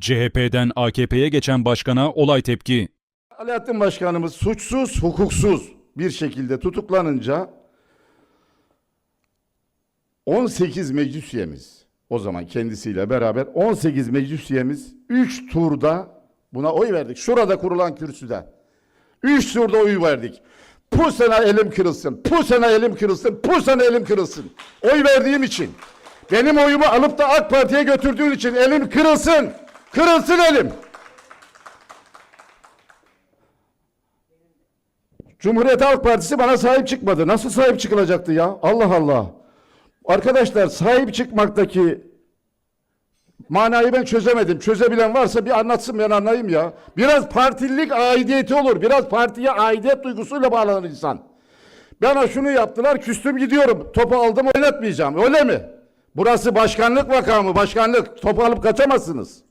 CHP'den AKP'ye geçen başkana olay tepki. Alaaddin Başkanımız suçsuz, hukuksuz bir şekilde tutuklanınca 18 meclis üyemiz o zaman kendisiyle beraber 18 meclis üyemiz 3 turda buna oy verdik. Şurada kurulan kürsüde. 3 turda oy verdik. Bu sene elim kırılsın, bu sene elim kırılsın, bu sene elim kırılsın. Oy verdiğim için. Benim oyumu alıp da AK Parti'ye götürdüğün için elim kırılsın. Kırılsın elim. Cumhuriyet Halk Partisi bana sahip çıkmadı. Nasıl sahip çıkılacaktı ya? Allah Allah. Arkadaşlar sahip çıkmaktaki manayı ben çözemedim. Çözebilen varsa bir anlatsın ben anlayayım ya. Biraz partililik aidiyeti olur. Biraz partiye aidiyet duygusuyla bağlanır insan. Bana şunu yaptılar küstüm gidiyorum. Topu aldım oynatmayacağım. Öyle mi? Burası başkanlık makamı. Başkanlık. Topu alıp kaçamazsınız.